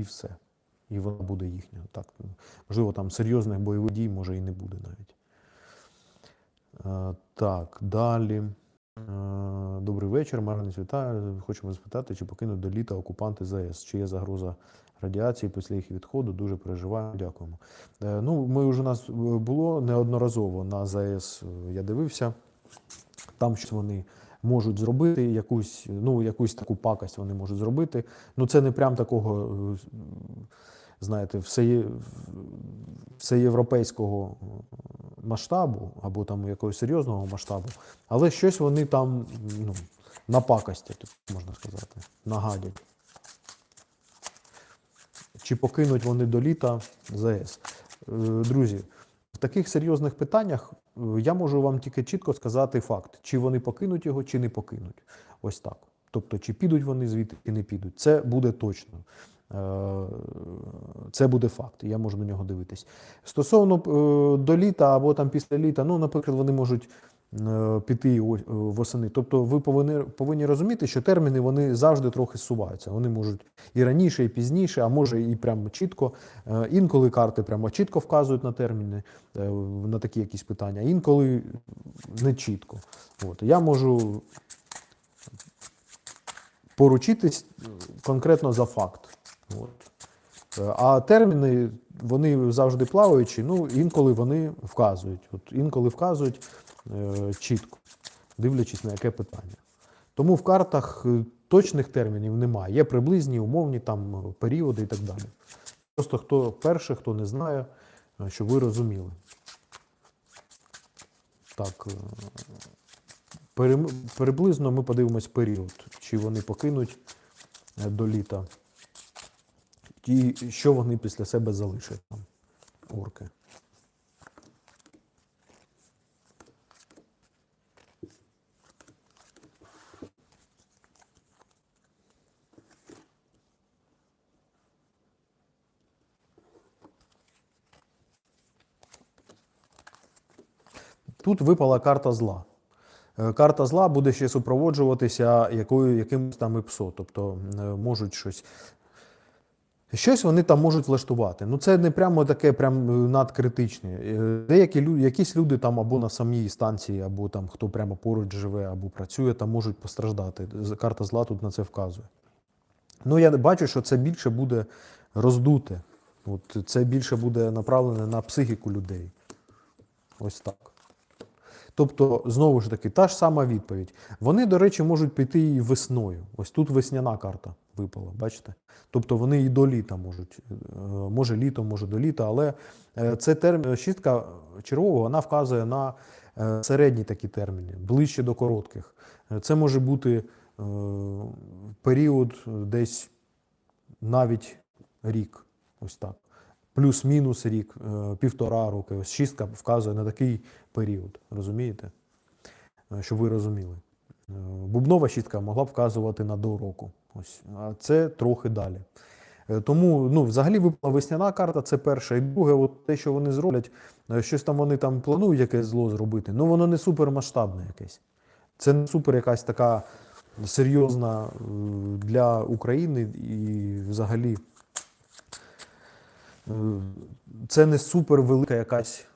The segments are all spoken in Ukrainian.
і все. І вона буде їхня. Так, можливо, там серйозних бойових дій може і не буде навіть. Е, Так, далі. Е, Добрий вечір, Марганець вітаю. Хочемо запитати, чи покинуть до літа окупанти ЗАЕС? Чи є загроза радіації після їх відходу? Дуже переживаємо. Дякуємо. Е, Ну, ми вже у нас було неодноразово на ЗАЕС. Я дивився. Там щось вони можуть зробити, якусь, ну, якусь таку пакость вони можуть зробити. Ну, це не прям такого, е, знаєте, всеє, всеєвропейського масштабу або там якогось серйозного масштабу, але щось вони там ну, напакостять, тут можна сказати, нагадять. Чи покинуть вони до літа ЗАЕС? Е, Друзі, таких серйозних питаннях е, я можу вам тільки чітко сказати факт, чи вони покинуть його, чи не покинуть. Ось так. Тобто, чи підуть вони звідти, чи не підуть. Це буде точно. Е, Це буде факт, я можу на нього дивитись. Стосовно е, до літа або там після літа, ну, наприклад, вони можуть піти е, восени. Тобто ви повинні, повинні розуміти, що терміни вони завжди трохи суваються. Вони можуть і раніше, і пізніше, а може і прямо чітко. Е, Інколи карти прямо чітко вказують на терміни, е, на такі якісь питання, інколи не чітко. От. Я можу поручитись конкретно за факт. От. Е, А терміни вони завжди плаваючі, ну інколи вони вказують. От інколи вказують е, чітко, дивлячись на яке питання. Тому в картах е, точних термінів немає. Є приблизні, умовні там е, періоди і так далі. Просто хто перший, хто не знає, е, щоб ви розуміли. Так, е, приблизно ми подивимось період, чи вони покинуть е, до літа. І що вони після себе залишать там, орки. Тут випала карта зла. Е, Карта зла буде ще супроводжуватися якою, якимось там ІПСО, тобто е, можуть щось. Щось вони там можуть влаштувати. Ну це не прямо таке прям е, надкритичне. Деякі люди, якісь люди там або на самій станції, або там хто прямо поруч живе, або працює, там можуть постраждати. Карта зла тут на це вказує. Ну я бачу, що це більше буде роздуте. От це більше буде направлене на психіку людей. Ось так. Тобто, знову ж таки, та ж сама відповідь. Вони, до речі, можуть піти і весною. Ось тут весняна карта випала, бачите? Тобто вони і до літа можуть, е, може літо, може до літа, але е, це термін, шістка червового, вона вказує на е, середні такі терміни, ближче до коротких. Е, Це може бути е, період десь навіть рік, ось так. Плюс-мінус рік, е, півтора роки. Ось шістка вказує на такий період, розумієте? Е, Щоб ви розуміли. Е, Бубнова шістка могла б вказувати на до року. Ось. А це трохи далі. Тому, ну, взагалі, випала весняна карта, це перше. І друге, от те, що вони зроблять, щось там вони там планують якесь зло зробити, ну воно не супермасштабне якесь. Це не супер якась така серйозна для України і взагалі. Це не супер велика якась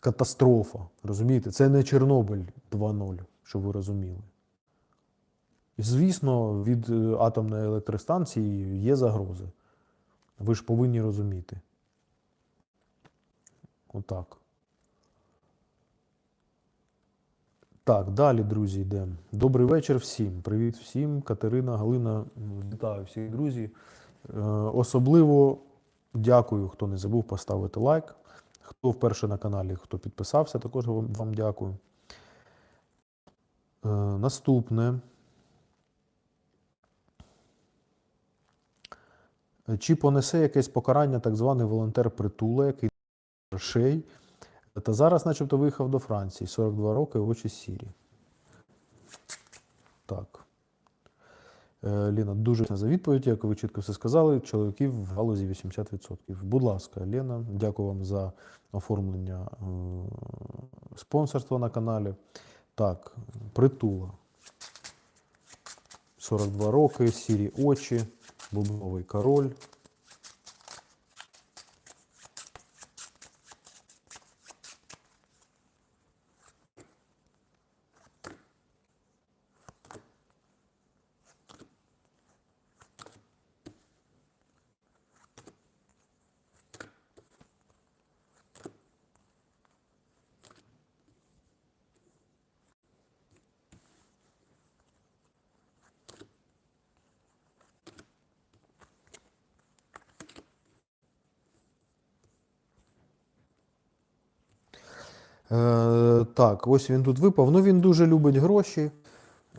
катастрофа. Розумієте? Це не Чорнобиль 2.0, щоб ви розуміли. І, звісно, від е, атомної електростанції є загрози. Ви ж повинні розуміти. Отак. Так, далі, друзі, йдемо. Добрий вечір всім. Привіт всім. Катерина, Галина, вітаю всіх, друзі. Е, Особливо дякую, хто не забув поставити лайк. Хто вперше на каналі, хто підписався, також вам, вам дякую. Е, Наступне. Чи понесе якесь покарання так званий волонтер притула, який грошей, та зараз, начебто, виїхав до Франції, 42 роки, очі сірі. Так. Е, Лена, дуже за відповідь, як ви чітко все сказали. Чоловіків в галузі 80%. Будь ласка, Лена, дякую вам за оформлення е, спонсорства на каналі. Так, притула. 42 роки, сірі очі. бубновий король. Е, так, ось він тут випав. Ну він дуже любить гроші.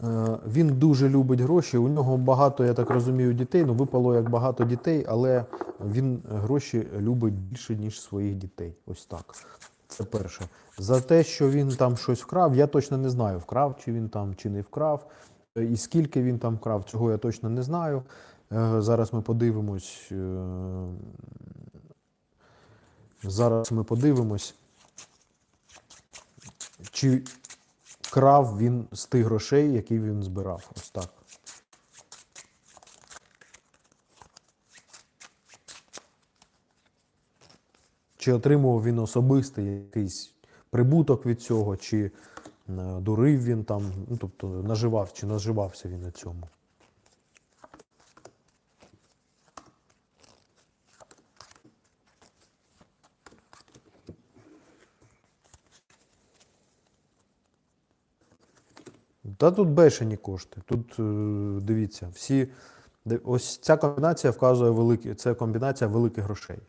Е, він дуже любить гроші. У нього багато, я так розумію, дітей. Ну, випало як багато дітей, але він гроші любить більше, ніж своїх дітей. Ось так. Це перше. За те, що він там щось вкрав, я точно не знаю, вкрав чи він там, чи не вкрав. І скільки він там вкрав, цього я точно не знаю. Е, Зараз ми подивимось. Зараз ми подивимось, чи крав він з тих грошей, які він збирав. Ось так. Чи отримував він особистий якийсь прибуток від цього, чи е, дурив він там, ну тобто наживав, чи наживався він на цьому. Та тут бешені кошти. Тут е, дивіться, всі. Ось ця комбінація вказує великі, це комбінація великих грошей.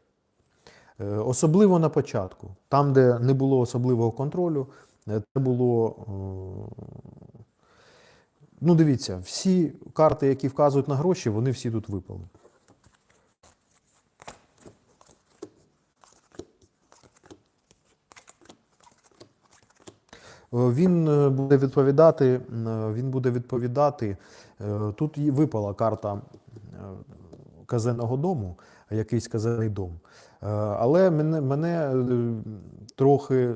Е, Особливо на початку. Там, де не було особливого контролю, е, це було. Ну, дивіться, всі карти, які вказують на гроші, вони всі тут випали. Він е, буде відповідати. е, Він буде відповідати. е, Тут випала карта е, казенного дому, якийсь казенний дом. Е, Але мене, мене е, трохи.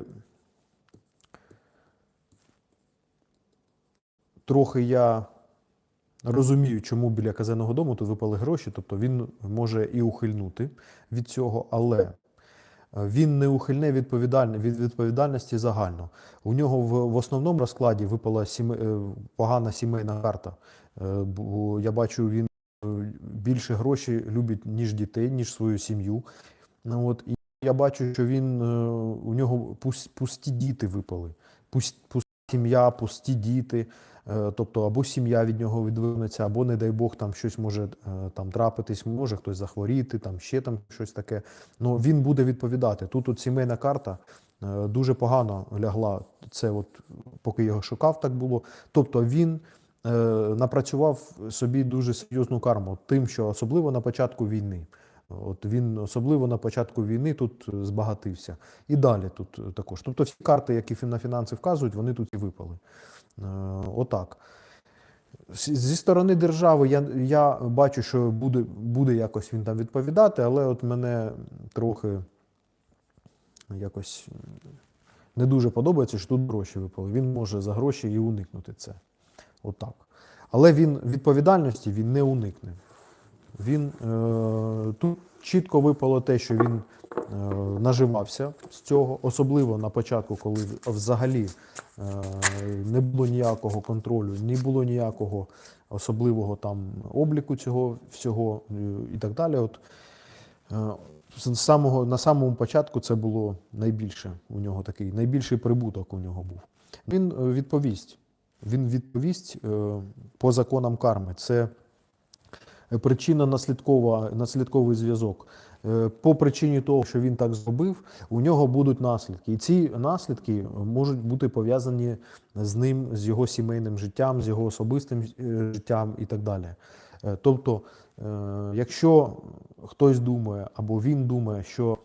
Трохи я розумію, чому біля казенного дому тут випали гроші. Тобто він може і ухильнути від цього, але е, він не ухильне від відповідальності загально. У нього в, в основному розкладі випала сіме... е, погана сімейна карта. Е, Я бачу, він е, більше грошей любить, ніж дітей, ніж свою сім'ю. Ну, от, і я бачу, що він, у нього пусті діти випали. Пусть, пуста сім'я, пусті діти. Е, Тобто або сім'я від нього відвернеться, або, не дай Бог, там щось може е, там трапитись, може хтось захворіти, там ще там щось таке. Ну він буде відповідати. Тут от сімейна карта е, дуже погано лягла. Це от поки його шукав, так було. Тобто він напрацював собі дуже серйозну карму, тим, що особливо на початку війни. От він особливо на початку війни тут збагатився. І далі тут також. Тобто всі карти, які на фінанси вказують, вони тут і випали. Е, Отак. Зі сторони держави я, я бачу, що буде, буде якось він там відповідати, але от мене трохи якось не дуже подобається, що тут гроші випали. Він може за гроші і уникнути це. Отак. Але він відповідальності він не уникне. Він е, тут чітко випало те, що він е, наживався з цього, особливо на початку, коли взагалі е, не було ніякого контролю, не було ніякого особливого там обліку цього всього е, і так далі. От, з самого, на самому початку це було найбільше у нього такий, найбільший прибуток у нього був. Він відповість. Він відповість по законам карми. Це причинно наслідкова наслідковий зв'язок. Е, По причині того, що він так зробив, у нього будуть наслідки. І ці наслідки можуть бути пов'язані з ним, з його сімейним життям, з його особистим е, життям і так далі. Е, Тобто, якщо хтось думає або він думає, що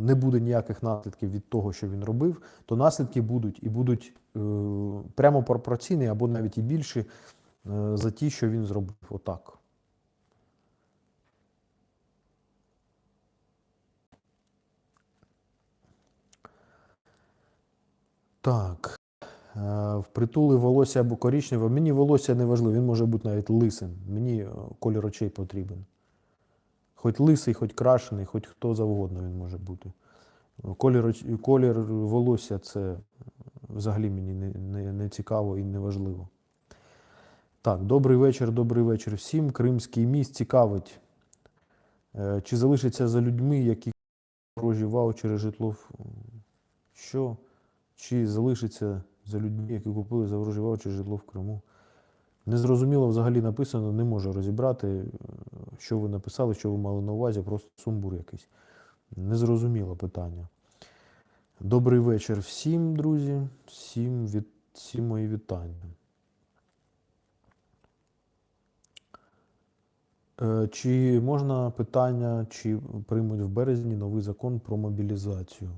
не буде ніяких наслідків від того, що він робив, то наслідки будуть і будуть прямо пропорційні або навіть і більші за ті, що він зробив. Отак. Так. Е, Впритули волосся або коричневе. Мені волосся не важливо, він може бути навіть лисим. Мені е, колір очей потрібен. Хоч лисий, хоч крашений, хоч хто завгодно він може бути. Колір, колір волосся це взагалі мені не, не, не цікаво і не важливо. Так, добрий вечір, добрий вечір всім. Кримський міст цікавить. Е, Чи залишиться за людьми, які ворожі ваучери житло? Що? Чи залишиться за людьми, які купили за ворожі житло в Криму? Незрозуміло взагалі написано, не можу розібрати, е, що ви написали, що ви мали на увазі, просто сумбур якийсь. Незрозуміло питання. Добрий вечір всім, друзі. Всім, від... всім мої вітання. Е, Чи можна питання, чи приймуть в березні новий закон про мобілізацію?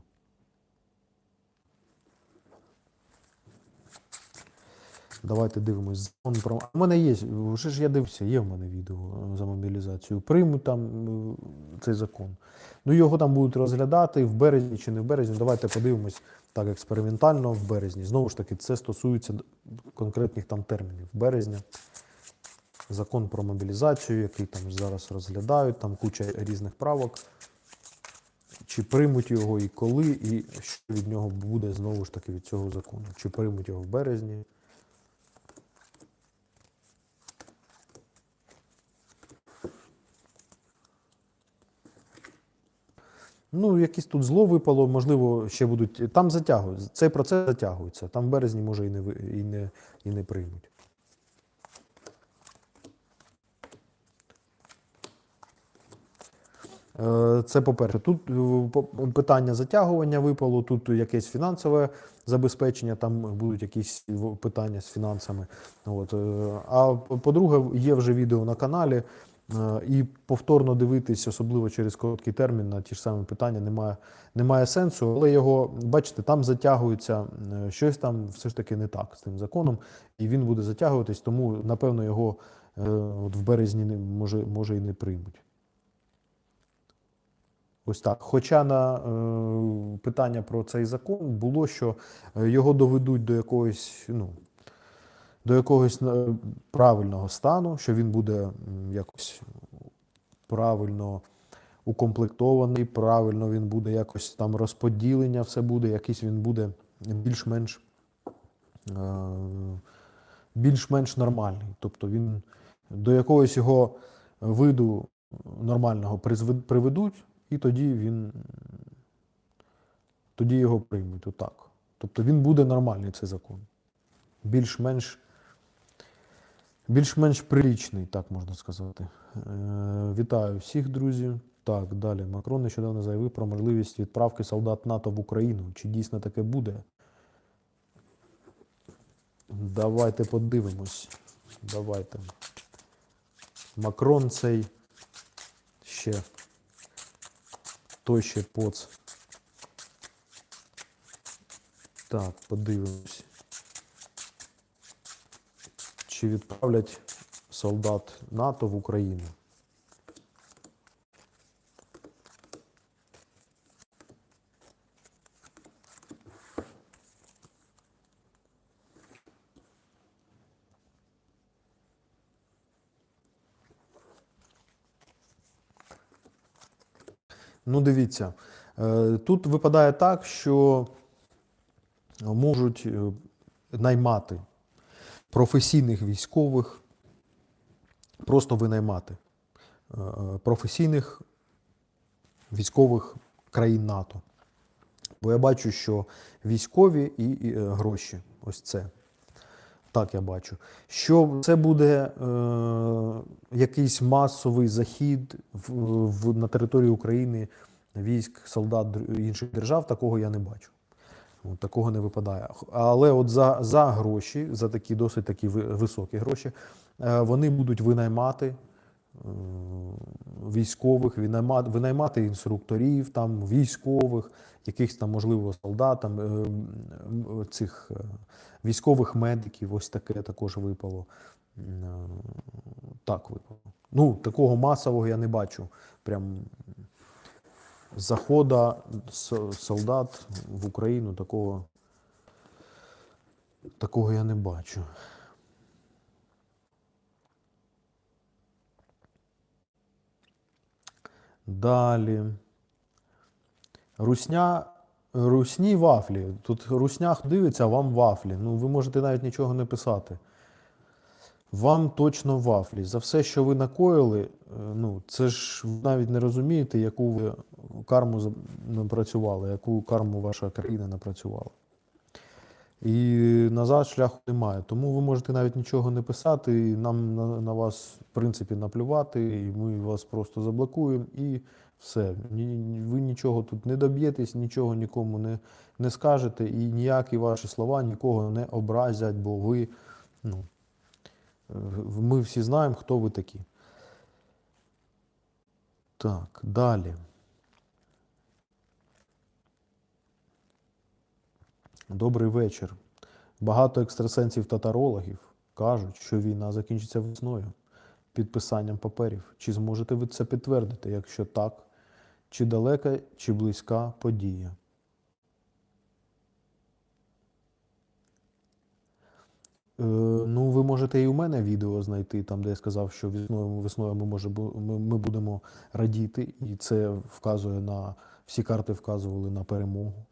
Давайте дивимось. Закон про... У мене є, вже ж я дивився, є в мене відео е, за мобілізацію. Приймуть там е, цей закон. Ну, його там будуть розглядати в березні чи не в березні. Давайте подивимось так експериментально в березні. Знову ж таки, це стосується конкретних там термінів. Березня. Закон про мобілізацію, який там зараз розглядають, там куча різних правок. Чи приймуть його і коли, і що від нього буде знову ж таки від цього закону? Чи приймуть його в березні? Ну, якесь тут зло випало, можливо, ще будуть. Там затягують. Цей процес затягується. Там в березні може і не, і не, і не приймуть. Е, Це по-перше. Тут е, питання затягування випало, тут якесь фінансове забезпечення, там будуть якісь питання з фінансами. От. е, А по-друге, є вже відео на каналі, і повторно дивитись, особливо через короткий термін, на ті ж самі питання немає, немає сенсу. Але його, бачите, там затягується е, щось там все ж таки не так з тим законом, і він буде затягуватись, тому, напевно, його е, от в березні може, може і не приймуть. Ось так. Хоча на е, питання про цей закон було, що е, його доведуть до якогось, ну, до якогось е, правильного стану, що він буде якось правильно укомплектований, правильно він буде якось там розподілення, все буде, якийсь він буде більш-менш е, більш-менш нормальний. Тобто він до якогось його виду нормального приведуть, і тоді він тоді його приймуть отак. Тобто він буде нормальний цей закон. Більш-менш більш-менш прилічний, так можна сказати. Е, вітаю всіх, друзі. Так, далі. Макрон нещодавно заявив про можливість відправки солдат НАТО в Україну. Чи дійсно таке буде? Давайте подивимось. Давайте. Макрон цей ще той ще поц. Так, подивимось. Чи відправлять солдат НАТО в Україну? Ну, дивіться, е, тут випадає так, що можуть е, наймати професійних військових, просто винаймати е, професійних військових країн НАТО. Бо я бачу, що військові і, е, гроші ось це. Так я бачу. Що це буде е, якийсь масовий захід в, в, на території України військ, солдат інших держав, такого я не бачу. От, такого не випадає. Але от за, за гроші, за такі досить такі високі гроші, е, вони будуть винаймати е, військових, винаймати, винаймати інструкторів, там, військових, якихось там, можливо, солдат, там, е, цих військових медиків, ось таке також випало. Так випало. Ну, такого масового я не бачу. Прям захода солдат в Україну такого Такого я не бачу. Далі. Русня, русні вафлі. Тут русня дивиться, а вам вафлі. Ну, ви можете навіть нічого не писати. Вам точно вафлі. За все, що ви накоїли, е, ну, це ж ви навіть не розумієте, яку ви карму напрацювали, яку карму ваша країна напрацювала. І назад шляху немає. Тому ви можете навіть нічого не писати, і нам на, на вас, в принципі, наплювати, і ми вас просто заблокуємо, і все. Ні, ви нічого тут не доб'єтесь, нічого нікому не, не скажете, і ніякі ваші слова нікого не образять, бо ви, ну, ми всі знаємо, хто ви такі. Так, далі. Добрий вечір. Багато екстрасенсів татарологів кажуть, що війна закінчиться весною підписанням паперів. Чи зможете ви це підтвердити? Якщо так, чи далека, чи близька подія? Ну, ви можете і у мене відео знайти, там, де я сказав, що весною, весною ми, може, ми, ми будемо радіти, і це вказує на всі карти вказували на перемогу.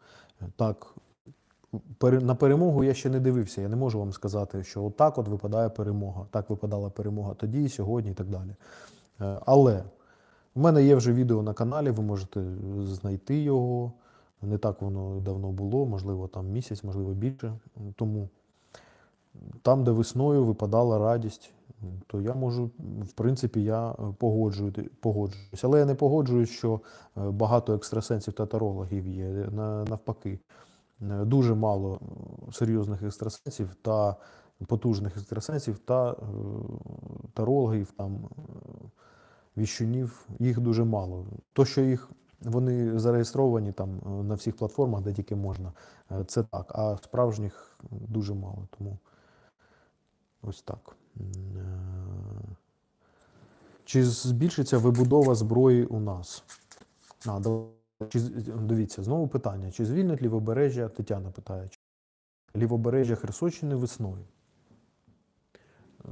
Е, Так, на перемогу я ще не дивився. Я не можу вам сказати, що отак от випадає перемога. Так випадала перемога тоді, сьогодні і так далі. Е, Але в мене є вже відео на каналі, ви можете знайти його. Не так воно давно було, можливо, там місяць, можливо, більше. Тому там, де весною випадала радість, то я можу, в принципі, я е, погоджую- погоджуюсь. Але я не погоджуюсь, що е, багато екстрасенсів та тарологів є. Навпаки, Е, дуже мало серйозних екстрасенсів та потужних екстрасенсів та тарологів, там, віщунів, їх дуже мало. То, що їх вони зареєстровані там на всіх платформах, де тільки можна, це так. А справжніх дуже мало. Тому ось так. Е, Чи збільшиться вибудова зброї у нас? А, чи, дивіться, знову питання. Чи звільнить лівобережжя, Тетяна питає, чи лівобережжя Херсонщини весною?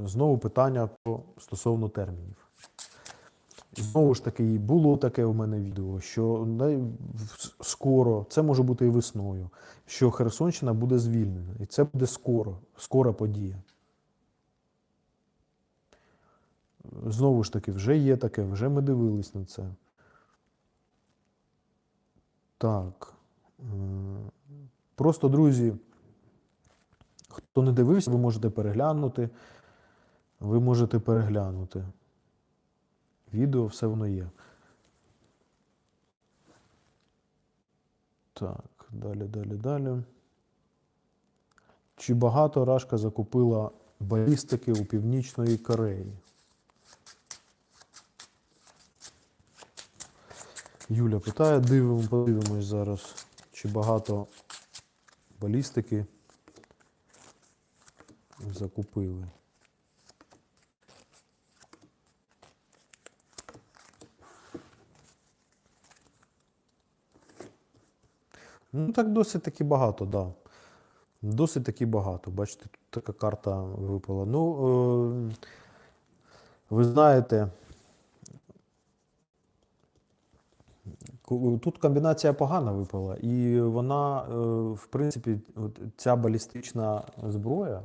Знову питання стосовно термінів. Знову ж таки, було таке у мене відео, що скоро, це може бути і весною, що Херсонщина буде звільнена. І це буде скоро, скора подія. Знову ж таки, вже є таке, вже ми дивились на це. Так. е, Просто, друзі, хто не дивився, ви можете переглянути. Ви можете переглянути. Відео, все воно є. Так, далі, далі, далі. Чи багато Рашка закупила балістики у Північної Кореї? Юля питає, дивимо, подивимось зараз, чи багато балістики закупили. Ну, так досить таки багато, так. Да. Досить таки багато. Бачите, тут така карта випала. Ну, е, ви знаєте, тут комбінація погана випала, і вона, е, в принципі, ця балістична зброя,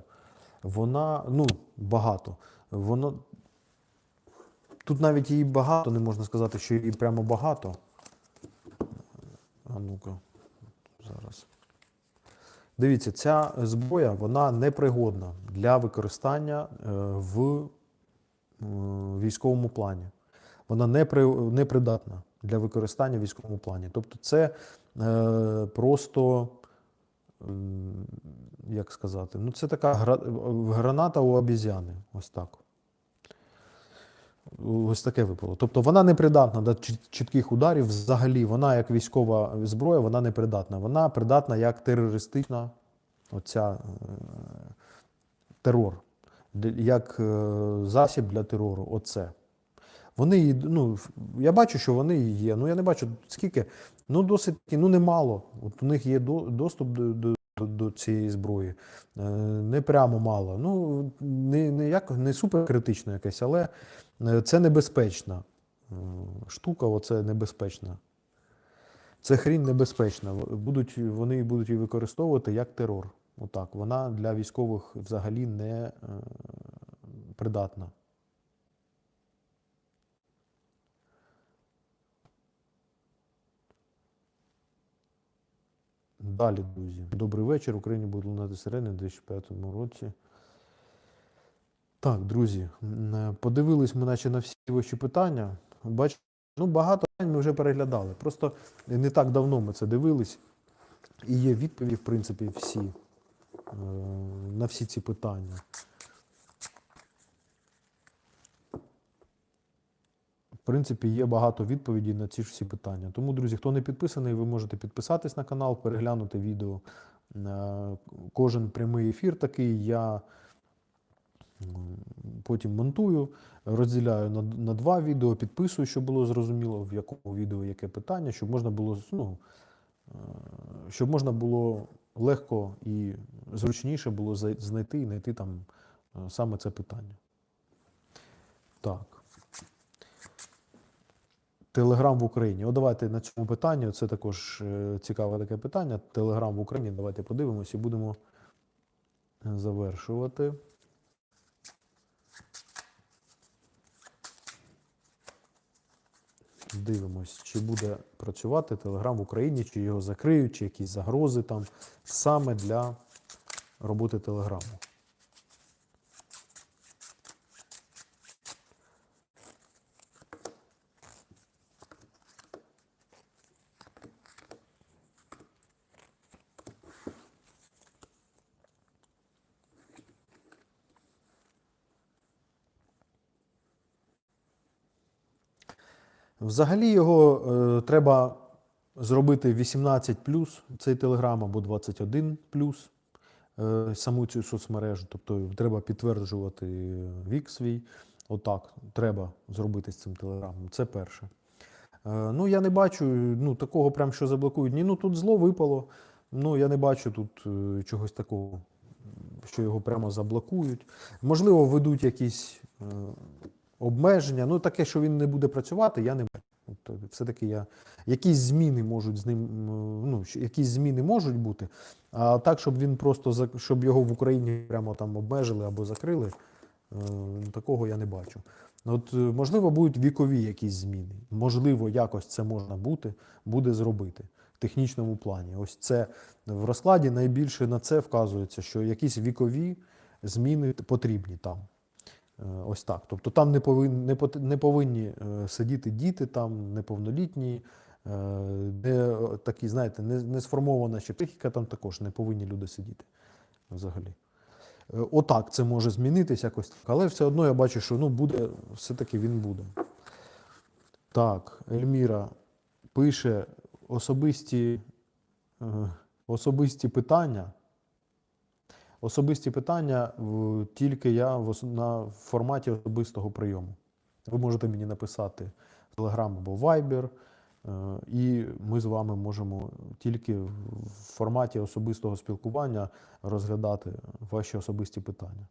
вона, ну, багато. Воно, тут навіть її багато, не можна сказати, що її прямо багато. А ну-ка, зараз. Дивіться, ця зброя вона непригодна для використання е, в військовому плані. Вона не при, непридатна для використання в військовому плані. Тобто, це е, просто, як сказати, ну це така гра, граната у обізяни. Ось так. Ось таке випало. Тобто вона не придатна до чітких ударів. Взагалі, вона як військова зброя, вона не придатна. Вона придатна як терористична оця, е, терор, як е, засіб для терору. Оце. Вони, ну, я бачу, що вони є. Ну, я не бачу скільки. Ну, досить, ну, немало. От у них є до- доступ до, до до, цієї зброї. Е, Не прямо мало. Ну, не, не, як, не суперкритично якесь, але е, це небезпечна штука, оце небезпечна. Це хрінь небезпечна. Будуть, вони будуть її використовувати як терор. Отак. Вона для військових взагалі не е, придатна. Далі, друзі. Добрий вечір. Україні будуть лунати сирени в 2005 році. Так, друзі, е, подивились ми наче на всі ваші питання. Бачите, ну багато питань ми вже переглядали. Просто не так давно ми це дивились. І є відповіді, в принципі, всі е, на всі ці питання. В принципі, є багато відповідей на ці ж всі питання. Тому, друзі, хто не підписаний, ви можете підписатись на канал, переглянути відео. Е, Кожен прямий ефір такий я потім монтую, розділяю на, на два відео, підписую, щоб було зрозуміло, в якому відео яке питання, щоб можна було, ну, е, щоб можна було легко і зручніше було знайти і знайти там е, саме це питання. Так. Телеграм в Україні. О, давайте на цьому питанні. Це також е, цікаве таке питання. Телеграм в Україні. Давайте подивимося і будемо завершувати. Дивимось, чи буде працювати Телеграм в Україні, чи його закриють, чи якісь загрози там саме для роботи Телеграму. Взагалі його е, треба зробити 18 цей телеграм або 21 е, саму цю соцмережу. Тобто треба підтверджувати вік свій. Отак, треба зробити з цим телеграмом. Це перше. Е, ну, я не бачу ну, такого, прям, що заблокують. Ні, ну тут зло випало. Ну, я не бачу тут е, чогось такого, що його прямо заблокують. Можливо, ведуть якісь е, обмеження. Ну, таке, що він не буде працювати, я не все-таки я... якісь зміни можуть з ним, ну, якісь зміни можуть бути. А так, щоб він просто щоб його в Україні прямо там обмежили або закрили, е, такого я не бачу. От, е, можливо, будуть вікові якісь зміни. Можливо, якось це можна бути, буде зробити в технічному плані. Ось це в розкладі найбільше на це вказується, що якісь вікові зміни потрібні там. Е, Ось так. Тобто там не повинні, не, повинні е, сидіти діти, там неповнолітні, е, не е, такі, знаєте, не, не сформована ще психіка, там також не повинні люди сидіти взагалі. Отак це може змінитись якось. Але все одно я бачу, що ну, буде, все-таки він буде. Так, Ельміра пише особисті, особисті питання. Особисті питання тільки я на форматі особистого прийому. Ви можете мені написати в Telegram або Viber, е, і ми з вами можемо тільки в форматі особистого спілкування розглядати ваші особисті питання.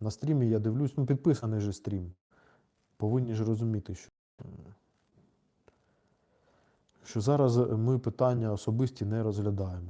На стрімі я дивлюсь, ну підписаний же стрім. Повинні ж розуміти, що, що зараз ми питання особисті не розглядаємо.